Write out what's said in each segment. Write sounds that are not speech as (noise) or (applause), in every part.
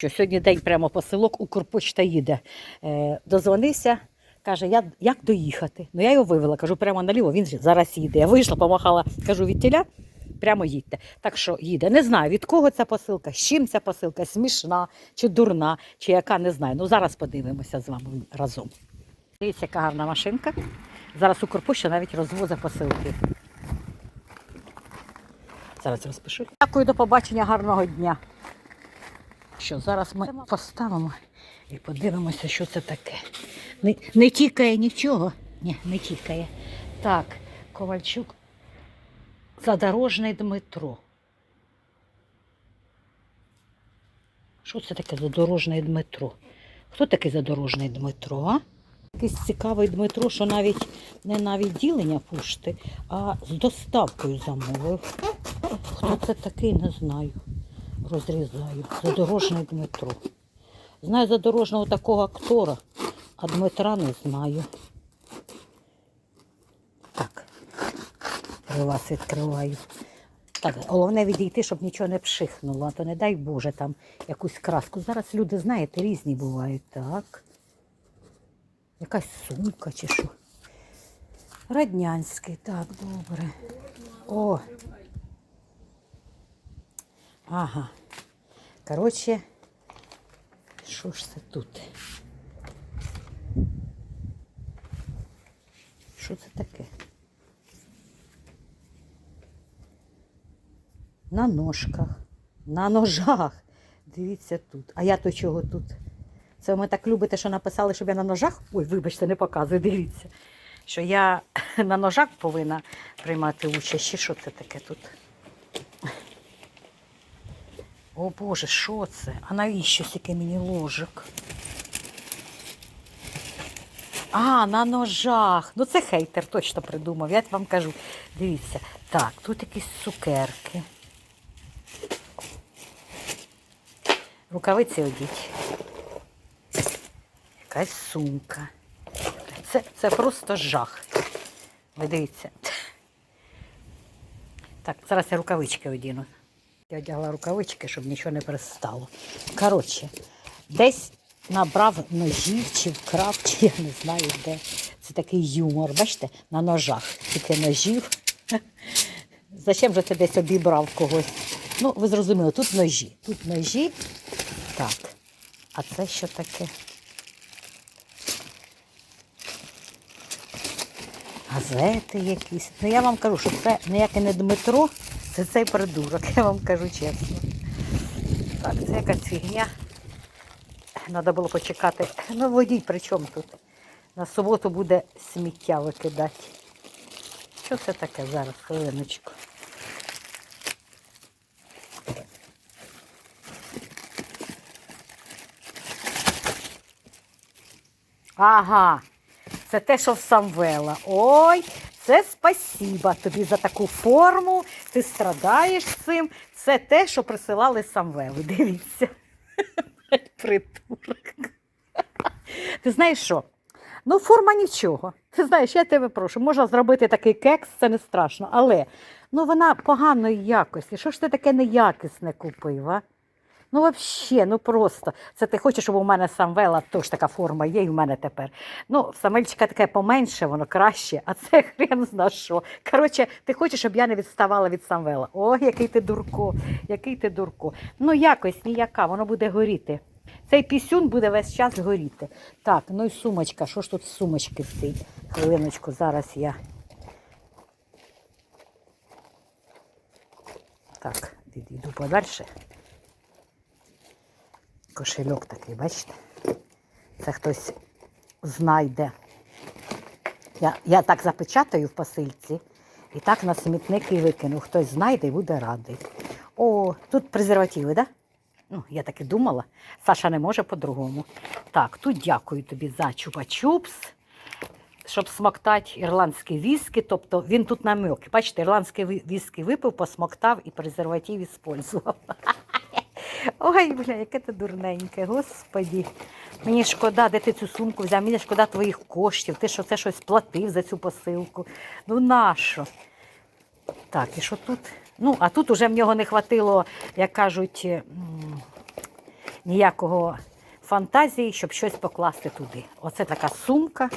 Що сьогодні день прямо посилок, Укрпочта їде. Е, дозвонився, каже, я, як доїхати? Ну я його вивела, кажу, прямо наліво, він зараз їде. Я вийшла, помахала, кажу, від тіля, прямо їдьте. Так що їде. Не знаю, від кого ця посилка, з чим ця посилка, смішна чи дурна, чи яка, не знаю. Ну зараз подивимося з вами разом. Дивіться, яка гарна машинка. Зараз Укрпошта навіть розвозить посилки. Зараз розпишу. Дякую, до побачення, гарного дня. Що зараз ми поставимо і подивимося, що це таке. Не, не тікає нічого. Ні, не тікає. Так, Ковальчук. Задорожний Дмитро. Що це таке задорожний Дмитро? Хто такий задорожний Дмитро? а? Якийсь цікавий Дмитро, що навіть не на відділення пошти, а з доставкою замовив. Хто це такий, не знаю. Розрізаю. Задорожний Дмитро. Знаю задорожного такого актора, а Дмитра не знаю. Так, при вас відкриваю. Так, головне відійти, щоб нічого не пшихнуло, а то не дай Боже там якусь краску. Зараз люди, знаєте, різні бувають. Так. Якась сумка чи що. Раднянський, так, добре. О. Ага. Коротше, що ж це тут? Що це таке? На ножках, на ножах. Дивіться тут. А я то чого тут? Це ви так любите, що написали, щоб я на ножах. Ой, вибачте, не показую, дивіться. Що я (laughs) на ножах повинна приймати участь. Чи що це таке тут? О Боже, що це? А навіщо стільки мені ложок? А, на ножах. Ну це хейтер точно придумав. Я вам кажу. Дивіться. Так, тут якісь цукерки. Рукавиці одіть. Якась сумка. Це, це просто жах. Ви дивіться. Так, зараз я рукавички одіну. Я одягла рукавички, щоб нічого не пристало. Коротше, десь набрав ножів чи вкрав, чи я не знаю де. Це такий юмор, бачите, на ножах. Тільки ножів. (laughs) Зачем же ти десь обібрав когось? Ну, ви зрозуміли, тут ножі. Тут ножі. Так. А це що таке? Газети якісь. Ну я вам кажу, що це ніяке не Дмитро, це цей придурок, я вам кажу чесно. Так, це якась фігня. Треба було почекати. Ну, водій при чому тут? На суботу буде сміття викидати. Що це таке зараз? Хвилиночку. Ага, це те, що в Самвела. Ой, це спасіба тобі за таку форму. Ти страдаєш цим. Це те, що присилали Самвели. Дивіться. Придурок. Ти знаєш що? Ну, форма нічого. Ти знаєш, я тебе прошу, можна зробити такий кекс, це не страшно. Але ну, вона поганої якості. Що ж ти таке неякісне купив? а? Ну, взагалі, ну просто. Це ти хочеш, щоб у мене самвела теж така форма є, і в мене тепер. Ну, самельчика таке поменше, воно краще, а це (laughs) хрен зна що. Коротше, ти хочеш, щоб я не відставала від самвела. Ой, який ти дурко, який ти дурко. Ну, якось ніяка, воно буде горіти. Цей пісюн буде весь час горіти. Так, ну і сумочка. Що ж тут з сумочки в цій? Хвилиночку, зараз я. Так, йду подальше. Кошельок такий, бачите? Це хтось знайде. Я, я так запечатаю в посильці і так на смітник і викину. Хтось знайде і буде радий. О, тут презервативи, так? Да? Ну, я так і думала. Саша не може по-другому. Так, тут дякую тобі за чупа-чупс, щоб смоктати ірландські віскі. Тобто він тут намек. Бачите, ірландські ві- віскі випив, посмоктав і презерватив іспользував. (laughs) Ой, бля, яке ти дурненьке, господі. Мені шкода, де ти цю сумку взяв, мені шкода твоїх коштів, ти що це щось платив за цю посилку. Ну нащо? Так, і що тут? Ну, а тут уже в нього не хватило, як кажуть, ніякого фантазії, щоб щось покласти туди. Оце така сумка,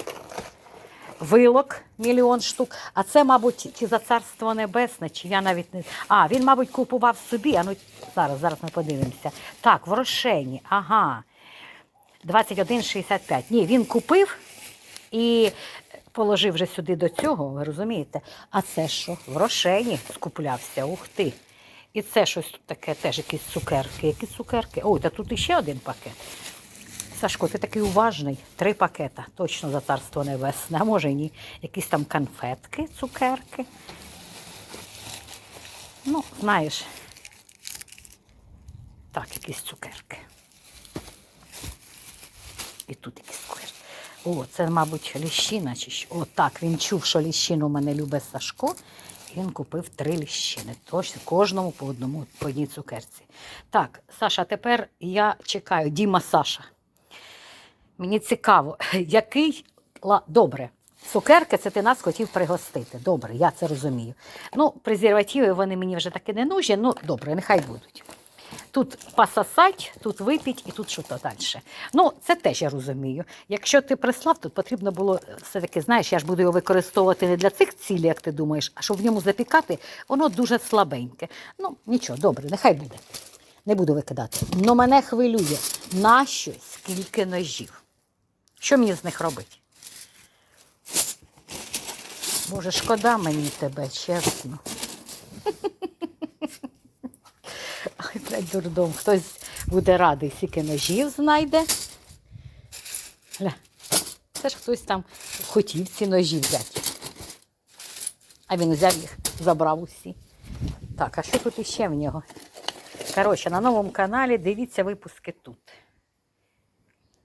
вилок мільйон штук. А це, мабуть, чи за царство небесне, чи я навіть не. А, він, мабуть, купував собі. А ну зараз, зараз ми подивимося. Так, в Рошені, ага. 21,65. Ні, він купив і положив вже сюди до цього, ви розумієте? А це що? В Рошені скуплявся, ух ти. І це щось тут таке, теж якісь цукерки. Які цукерки? Ой, та тут іще один пакет. Сашко, ти такий уважний. Три пакета, точно за царство небесне. А може і ні. Якісь там конфетки, цукерки. Ну, знаєш. Так, якісь цукерки. І тут якісь цукерки. О, це, мабуть, ліщина чи що. О, так, він чув, що ліщину мене любить Сашко. Він купив три ліщини. Точно, кожному по одному, по одній цукерці. Так, Саша, тепер я чекаю. Діма Саша. Мені цікаво, (laughs) який добре. Цукерки це ти нас хотів пригостити. Добре, я це розумію. Ну, презервативи вони мені вже таки не нужні. Ну, добре, нехай будуть. Тут пососать, тут випіть і тут що то далі. Ну, це теж я розумію. Якщо ти прислав, то потрібно було е, все-таки, знаєш, я ж буду його використовувати не для цих цілей, як ти думаєш, а щоб в ньому запікати, воно дуже слабеньке. Ну, нічого, добре, нехай буде. Не буду викидати. Но мене хвилює, нащо скільки ножів? Що мені з них робити? Боже, шкода мені тебе, чесно. (laughs) Ой, блядь, дурдом. Хтось буде радий, скільки ножів знайде. Гля, Це ж хтось там хотів ці ножі взяти. А він взяв їх, забрав усі. Так, а що тут іще в нього? Коротше, на новому каналі дивіться випуски тут.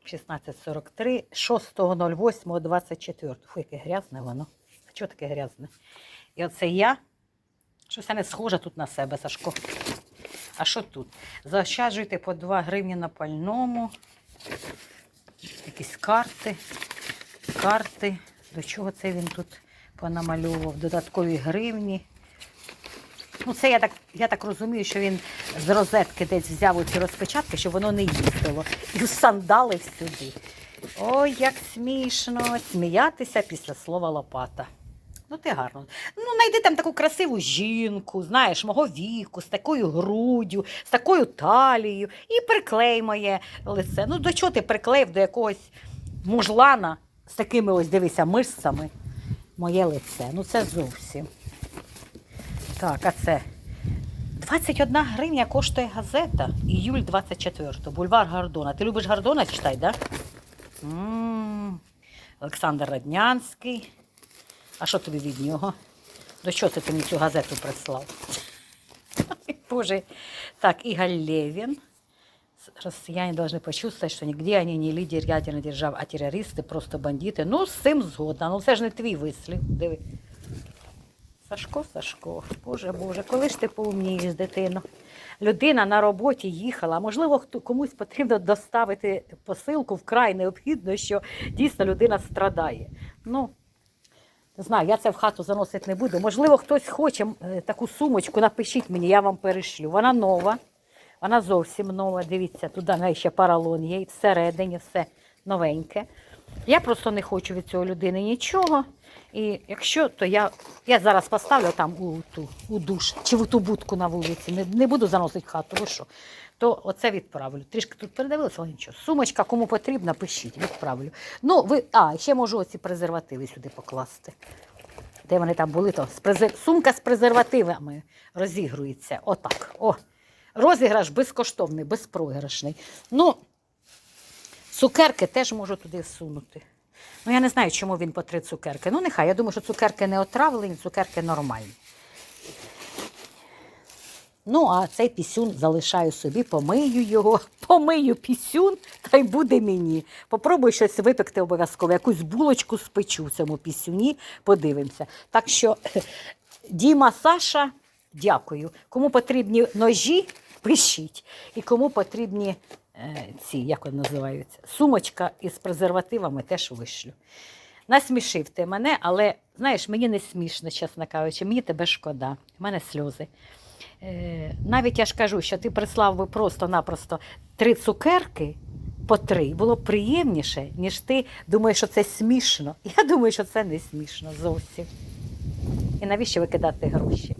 16.43, 6.08.24. Фу, яке грязне воно. А чого таке грязне? І оце я. Щось не схожа тут на себе, Сашко. А що тут? Заощаджуйте по 2 гривні на пальному. Якісь карти. Карти. До чого це він тут понамальовував? Додаткові гривні. Ну, це я так, я так розумію, що він з розетки десь взяв ці розпечатки, щоб воно не їздило. І всандалив сюди. Ой, як смішно сміятися після слова лопата. Ну, ти гарно. Ну, знайди там таку красиву жінку, знаєш, мого віку, з такою груддю, з такою талією, і приклей моє лице. Ну, до чого ти приклеїв до якогось мужлана з такими ось, дивися, мишцями моє лице? Ну, це зовсім. Так, а це 21 гривня коштує газета. Іюль 24 Бульвар Гордона. Ти любиш Гордона читай, да? М, Олександр Раднянський. А що тобі від нього? До чого ти мені цю газету прислав? (laughs) Боже. Так, Игорь Левин. Россияне должны почувствовать, что нигде они не лидер ядерных держав, а терористи, просто бандити. Ну, з цим згодна. Ну, це ж не твій вислів. Диви. Сашко, Сашко, Боже, Боже, коли ж ти поумнієш, дитино? Людина на роботі їхала, можливо, комусь потрібно доставити посилку вкрай необхідно, що дійсно людина страдає. Ну, не знаю, я це в хату заносити не буду. Можливо, хтось хоче е, таку сумочку, напишіть мені, я вам перешлю. Вона нова, вона зовсім нова. Дивіться, туди ще паралон є, і всередині все новеньке. Я просто не хочу від цього людини нічого. І якщо, то я, я зараз поставлю там у, ту, у душ чи в ту будку на вулиці, не, не буду заносити хату, що, то оце відправлю. Трішки тут передивилася, але нічого. Сумочка, кому потрібна, пишіть, відправлю. Ну, ви, а, ще можу оці презервативи сюди покласти. Де вони там були, то з презер... сумка з презервативами розігрується. Отак. О, розіграш безкоштовний, безпрограшний. Ну, цукерки теж можу туди всунути. Ну, я не знаю, чому він по три цукерки. Ну, нехай. Я думаю, що цукерки не отравлені, цукерки нормальні. Ну, а цей пісюн залишаю собі, помию його, (laughs) помию пісюн, та й буде мені. Попробую щось випекти обов'язково, якусь булочку спечу в цьому пісюні, подивимося. Так що, (clears throat) Діма, Саша, дякую. Кому потрібні ножі, пишіть. І кому потрібні ці, як вони називаються, сумочка із презервативами теж вишлю. Насмішив ти мене, але знаєш, мені не смішно, чесно кажучи, мені тебе шкода. У мене сльози. Е, навіть я ж кажу, що ти прислав би просто-напросто три цукерки по три. Було б приємніше, ніж ти думаєш, що це смішно. (laughs) Я думаю, що це не смішно зовсім. І навіщо викидати гроші?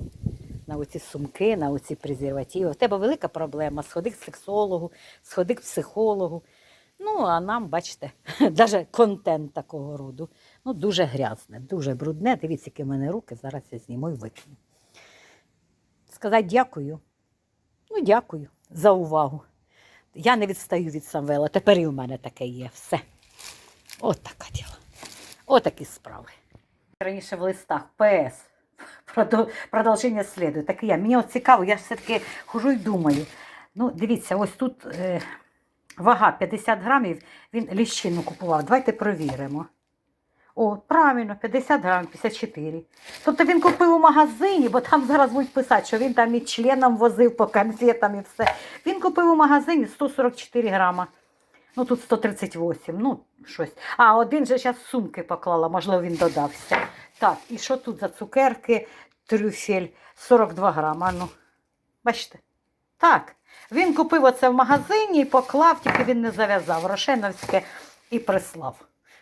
На оці сумки, на оці презервативи. У тебе велика проблема. Сходи к сексологу, сходи к психологу. Ну, а нам, бачите, (laughs) навіть контент такого роду. Ну, дуже грязне, дуже брудне. Дивіться, які в мене руки. Зараз я зніму і викину. Сказати дякую. Ну, дякую за увагу. Я не відстаю від Самвела. Тепер і в мене таке є. Все. От таке діло. Отакі справи. Раніше в листах ПС. Продо- Продовження сліду. Так і я. Мені от цікаво, я все-таки хожу і думаю. Ну, дивіться, ось тут е, вага 50 грамів, він ліщину купував. Давайте провіримо. О, правильно, 50 грамів, 54. Тобто він купив у магазині, бо там зараз будуть писати, що він там і членом возив по конфетам і все. Він купив у магазині 144 грама. Ну тут 138, ну щось. А один же зараз сумки поклала, можливо, він додався. Так, і що тут за цукерки, трюфель 42 грама. Ну, бачите? Так. Він купив оце в магазині і поклав, тільки він не зав'язав. Рошеновське і прислав.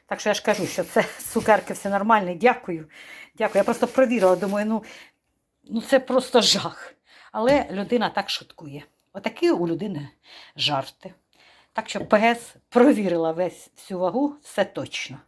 Так що я ж кажу, що це (laughs) цукерки все нормально. Дякую. Дякую. Я просто провірила, думаю, ну, ну це просто жах. Але людина так шуткує. Отакі у людини жарти. Так що ПГС провірила весь всю вагу, все точно.